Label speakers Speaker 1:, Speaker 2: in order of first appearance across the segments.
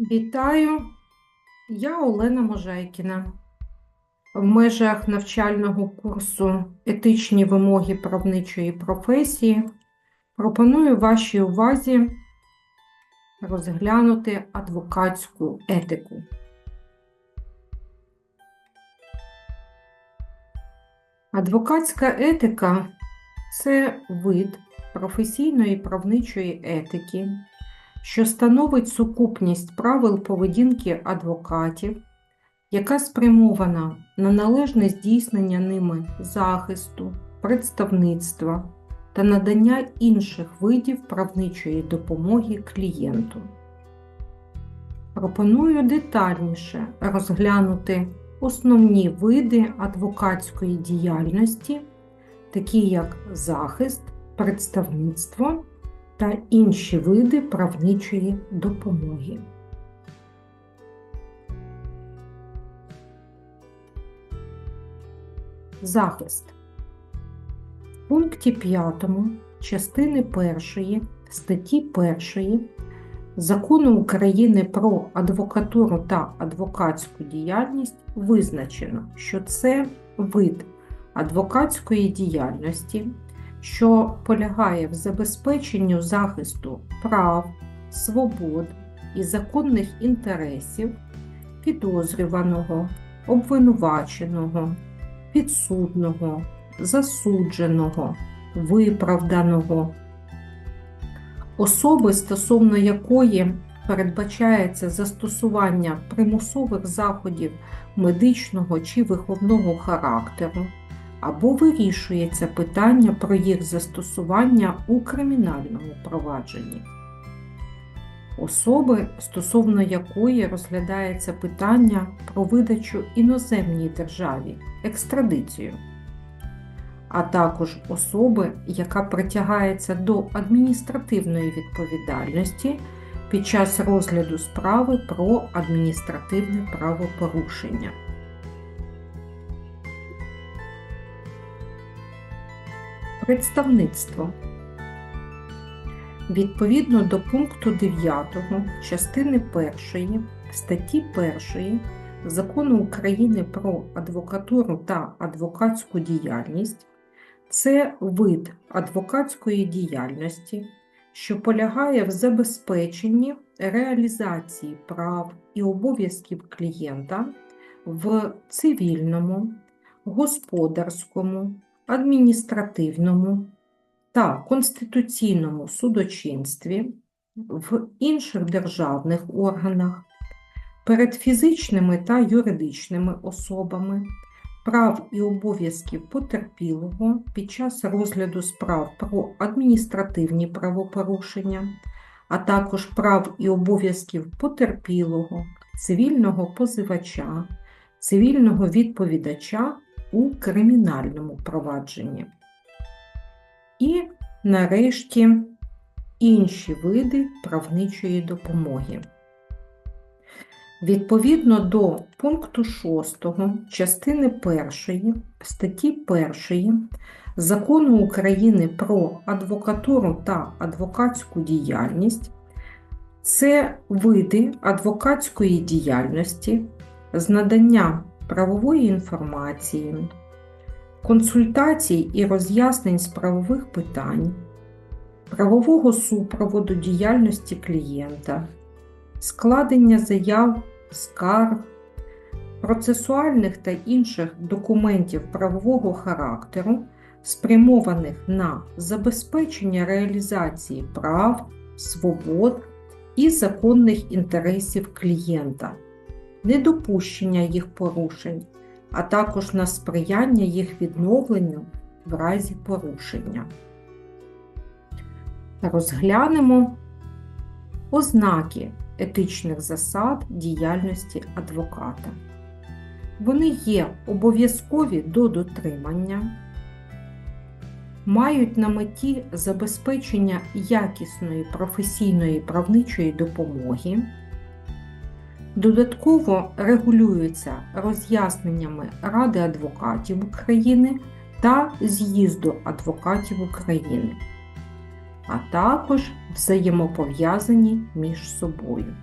Speaker 1: Вітаю, я Олена Можайкіна. В межах навчального курсу Етичні вимоги правничої професії пропоную вашій увазі розглянути адвокатську етику. Адвокатська етика це вид професійної правничої етики що становить сукупність правил поведінки адвокатів, яка спрямована на належне здійснення ними захисту, представництва та надання інших видів правничої допомоги клієнту. Пропоную детальніше розглянути основні види адвокатської діяльності, такі як захист, представництво та інші види правничої допомоги. Захист. В пункті 5 частини 1 статті 1 Закону України про адвокатуру та адвокатську діяльність визначено, що це вид адвокатської діяльності що полягає в забезпеченню захисту прав, свобод і законних інтересів підозрюваного, обвинуваченого, підсудного, засудженого, виправданого, особи, стосовно якої Передбачається застосування примусових заходів медичного чи виховного характеру, або вирішується питання про їх застосування у кримінальному провадженні. Особи, стосовно якої розглядається питання про видачу іноземній державі екстрадицію, а також особи, яка притягається до адміністративної відповідальності під час розгляду справи про адміністративне правопорушення. представництво. Відповідно до пункту 9 частини 1 статті 1 закону України про адвокатуру та адвокатську діяльність це вид адвокатської діяльності, що полягає в забезпеченні реалізації прав і обов'язків клієнта в цивільному, господарському адміністративному та конституційному судочинстві, в інших державних органах, перед фізичними та юридичними особами, прав і обов'язків потерпілого під час розгляду справ про адміністративні правопорушення, а також прав і обов'язків потерпілого, цивільного позивача, цивільного відповідача у кримінальному провадженні. І нарешті інші види правничої допомоги. Відповідно до пункту 6 частини 1 статті 1 закону України про адвокатуру та адвокатську діяльність це види адвокатської діяльності з надання правової інформації, консультацій і роз'яснень з правових питань, правового супроводу діяльності клієнта, складення заяв, скарг, процесуальних та інших документів правового характеру, спрямованих на забезпечення реалізації прав, свобод і законних інтересів клієнта недопущення їх порушень, а також на сприяння їх відновленню в разі порушення. Розглянемо ознаки етичних засад діяльності адвоката. Вони є обов'язкові до дотримання, мають на меті забезпечення якісної професійної правничої допомоги додатково регулюється роз'ясненнями Ради адвокатів України та з'їзду адвокатів України, а також взаємопов'язані між собою.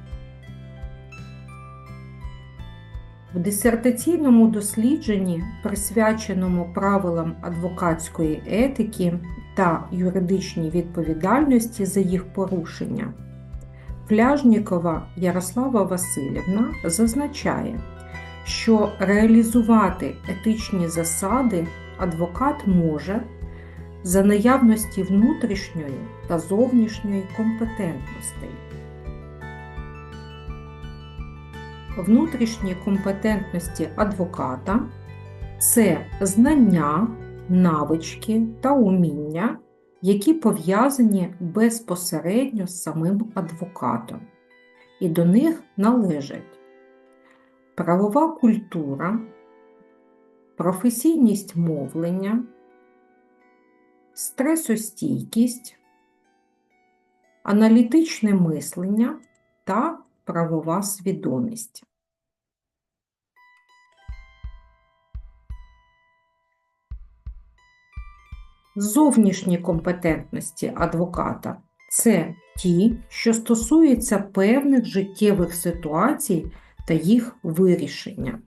Speaker 1: В дисертаційному дослідженні, присвяченому правилам адвокатської етики та юридичній відповідальності за їх порушення, Пляжнікова Ярослава Васильівна зазначає, що реалізувати етичні засади адвокат може за наявності внутрішньої та зовнішньої компетентностей. Внутрішні компетентності адвоката це знання, навички та уміння які пов'язані безпосередньо з самим адвокатом, і до них належать правова культура, професійність мовлення, стресостійкість, аналітичне мислення та правова свідомість. Зовнішні компетентності адвоката це ті, що стосуються певних життєвих ситуацій та їх вирішення.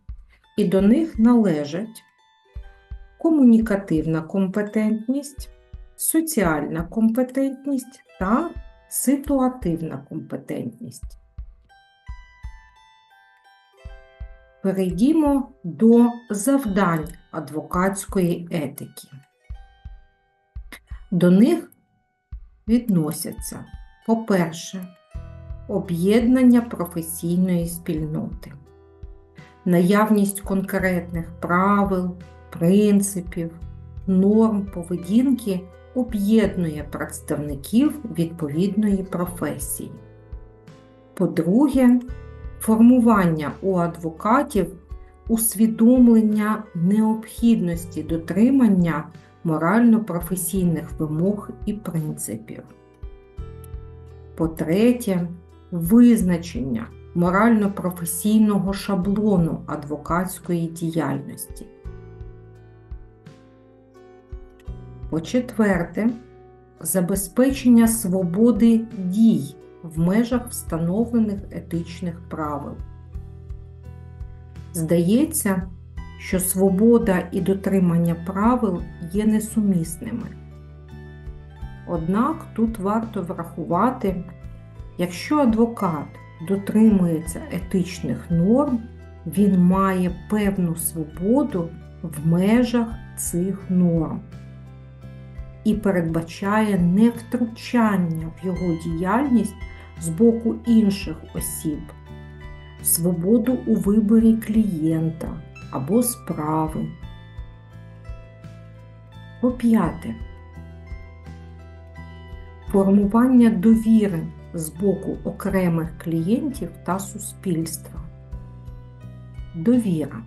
Speaker 1: І до них належать комунікативна компетентність, соціальна компетентність та ситуативна компетентність. Перейдімо до завдань адвокатської етики. До них відносяться, по-перше, об'єднання професійної спільноти, наявність конкретних правил, принципів, норм поведінки об'єднує представників відповідної професії. По-друге, формування у адвокатів усвідомлення необхідності дотримання морально-професійних вимог і принципів. По-третє, визначення морально-професійного шаблону адвокатської діяльності. По-четверте, забезпечення свободи дій в межах встановлених етичних правил. Здається, що свобода і дотримання правил є несумісними. Однак тут варто врахувати, якщо адвокат дотримується етичних норм, він має певну свободу в межах цих норм і передбачає невтручання в його діяльність з боку інших осіб, свободу у виборі клієнта або справи. По п'яте. Формування довіри з боку окремих клієнтів та суспільства. Довіра.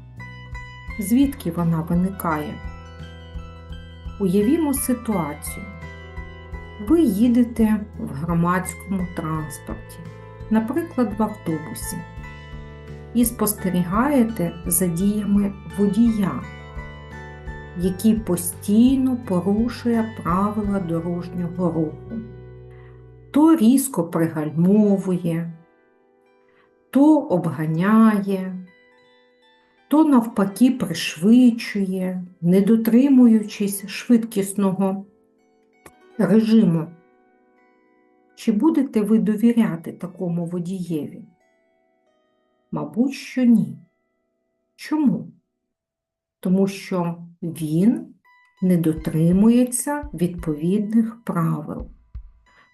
Speaker 1: Звідки вона виникає? Уявімо ситуацію. Ви їдете в громадському транспорті, наприклад, в автобусі і спостерігаєте за діями водія, який постійно порушує правила дорожнього руху. То різко пригальмовує, то обганяє, то навпаки пришвидшує, не дотримуючись швидкісного режиму. Чи будете ви довіряти такому водієві? Мабуть, що ні. Чому? Тому що він не дотримується відповідних правил,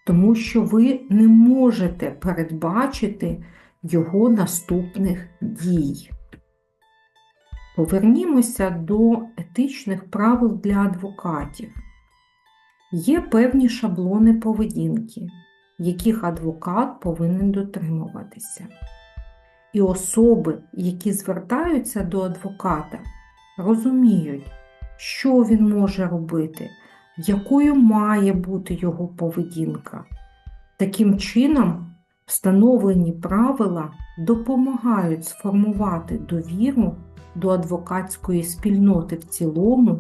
Speaker 1: тому що ви не можете передбачити його наступних дій. Повернімося до етичних правил для адвокатів. Є певні шаблони поведінки, яких адвокат повинен дотримуватися. І особи, які звертаються до адвоката, розуміють, що він може робити, якою має бути його поведінка. Таким чином, встановлені правила допомагають сформувати довіру до адвокатської спільноти в цілому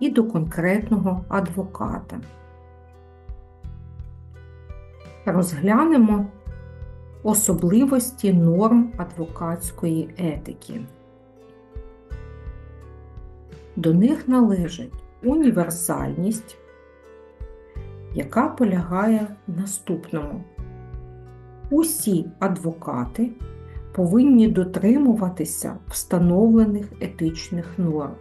Speaker 1: і до конкретного адвоката. Розглянемо особливості норм адвокатської етики. До них належить універсальність, яка полягає в наступному. Усі адвокати повинні дотримуватися встановлених етичних норм.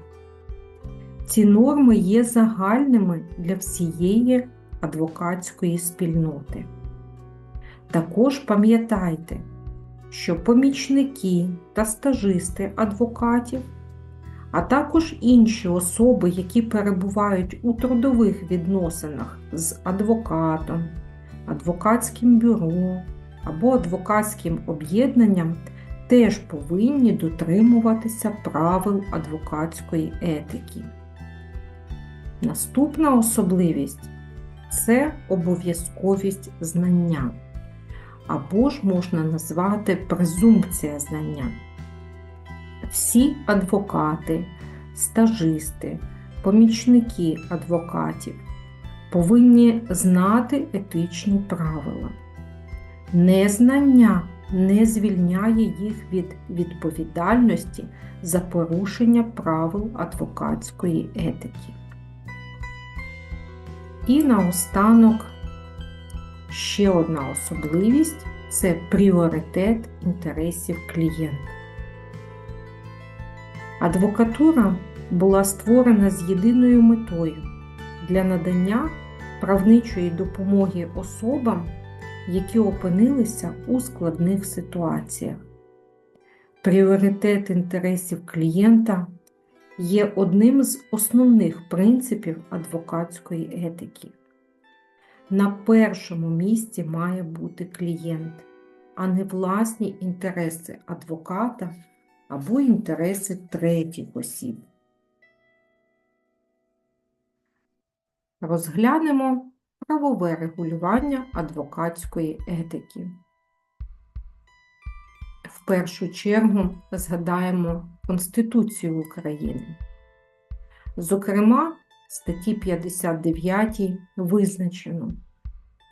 Speaker 1: Ці норми є загальними для всієї адвокатської спільноти. Також пам'ятайте, що помічники та стажисти адвокатів, а також інші особи, які перебувають у трудових відносинах з адвокатом, адвокатським бюро або адвокатським об'єднанням, теж повинні дотримуватися правил адвокатської етики. Наступна особливість це обов'язковість знання або ж можна назвати презумпція знання. Всі адвокати, стажисти, помічники адвокатів повинні знати етичні правила. Незнання не звільняє їх від відповідальності за порушення правил адвокатської етики. І наостанок Ще одна особливість це пріоритет інтересів клієнта. Адвокатура була створена з єдиною метою для надання правничої допомоги особам, які опинилися у складних ситуаціях. Пріоритет інтересів клієнта є одним з основних принципів адвокатської етики. На першому місці має бути клієнт, а не власні інтереси адвоката або інтереси третіх осіб. Розглянемо правове регулювання адвокатської етики. В першу чергу згадаємо Конституцію України. Зокрема, статті 59 визначено,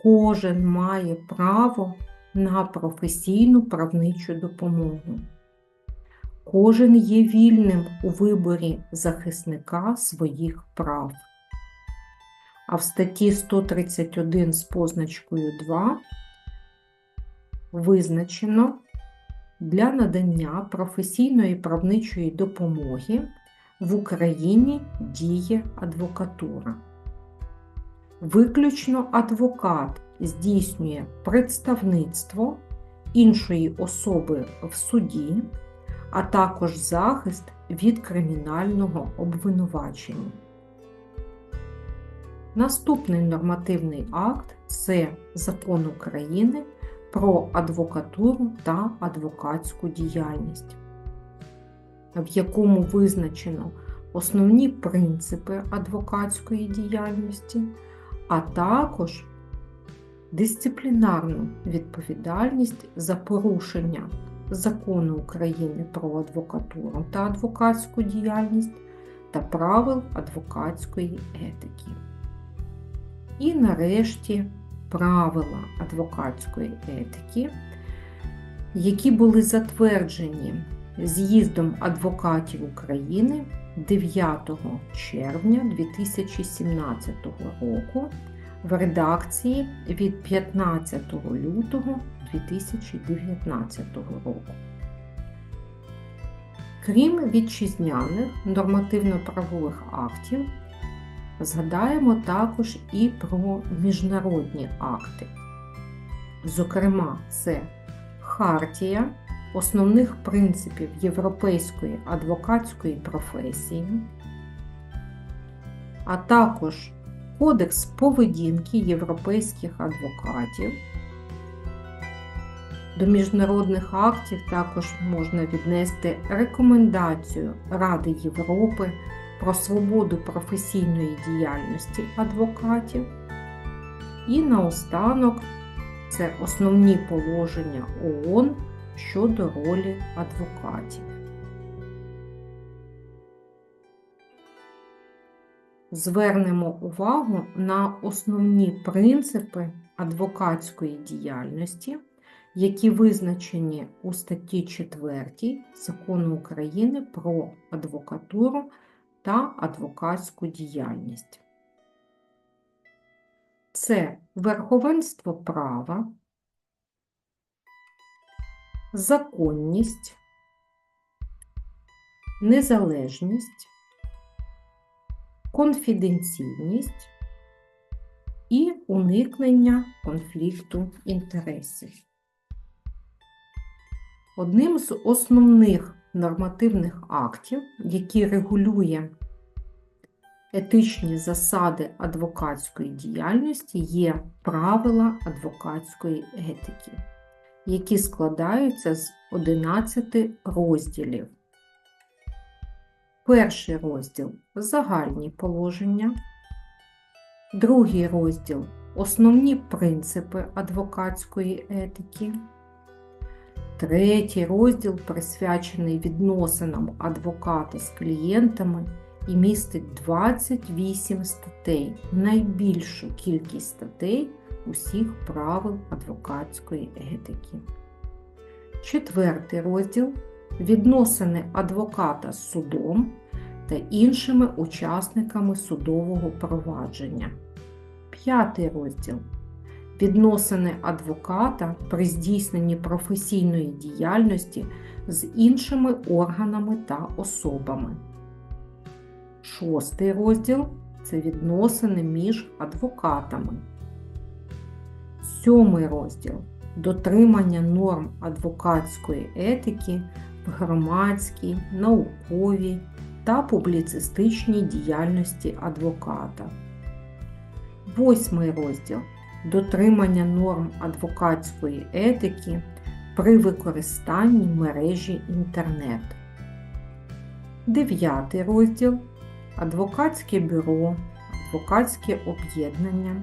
Speaker 1: кожен має право на професійну правничу допомогу. Кожен є вільним у виборі захисника своїх прав. А в статті 131 з позначкою 2 визначено для надання професійної правничої допомоги в Україні діє адвокатура. Виключно адвокат здійснює представництво іншої особи в суді, а також захист від кримінального обвинувачення. Наступний нормативний акт це закон України про адвокатуру та адвокатську діяльність в якому визначено основні принципи адвокатської діяльності, а також дисциплінарну відповідальність за порушення закону України про адвокатуру та адвокатську діяльність та правил адвокатської етики. І нарешті правила адвокатської етики, які були затверджені з'їздом адвокатів України 9 червня 2017 року в редакції від 15 лютого 2019 року. Крім вітчизняних нормативно-правових актів, згадаємо також і про міжнародні акти. Зокрема, це Хартія основних принципів європейської адвокатської професії, а також Кодекс поведінки європейських адвокатів. До міжнародних актів також можна віднести рекомендацію Ради Європи про свободу професійної діяльності адвокатів. І наостанок це основні положення ООН щодо ролі адвокатів. Звернемо увагу на основні принципи адвокатської діяльності, які визначені у статті 4 закону України про адвокатуру та адвокатську діяльність. Це верховенство права, законність, незалежність, конфіденційність і уникнення конфлікту інтересів. Одним з основних нормативних актів, які регулює етичні засади адвокатської діяльності, є правила адвокатської етики які складаються з 11 розділів. Перший розділ загальні положення, другий розділ основні принципи адвокатської етики, третій розділ присвячений відносинам адвоката з клієнтами і містить 28 статей, найбільшу кількість статей усіх правил адвокатської етики. Четвертий розділ відносини адвоката з судом та іншими учасниками судового провадження. П'ятий розділ відносини адвоката при здійсненні професійної діяльності з іншими органами та особами. Шостий розділ це відносини між адвокатами. Сьомий розділ дотримання норм адвокатської етики в громадській, науковій та публіцистичній діяльності адвоката. Восьмий розділ дотримання норм адвокатської етики при використанні мережі інтернет. Дев'ятий розділ Адвокатське бюро, адвокатське об'єднання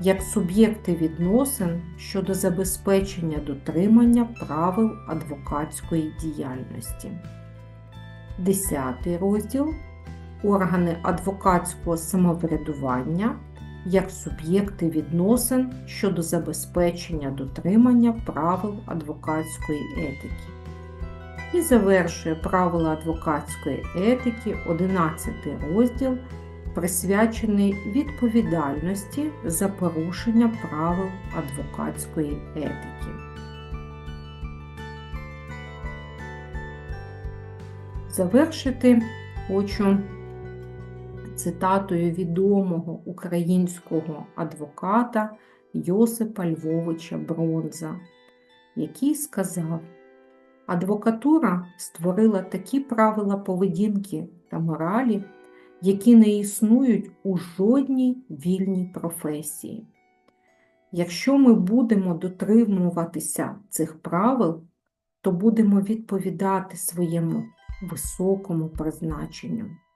Speaker 1: як суб'єкти відносин щодо забезпечення дотримання правил адвокатської діяльності. 10 розділ Органи адвокатського самоврядування як суб'єкти відносин щодо забезпечення дотримання правил адвокатської етики. І завершує правила адвокатської етики 11 розділ присвячений відповідальності за порушення правил адвокатської етики. Завершити хочу цитатою відомого українського адвоката Йосипа Львовича Бронза, який сказав: адвокатура створила такі правила поведінки та моралі які не існують у жодній вільній професії. Якщо ми будемо дотримуватися цих правил, то будемо відповідати своєму високому призначенню.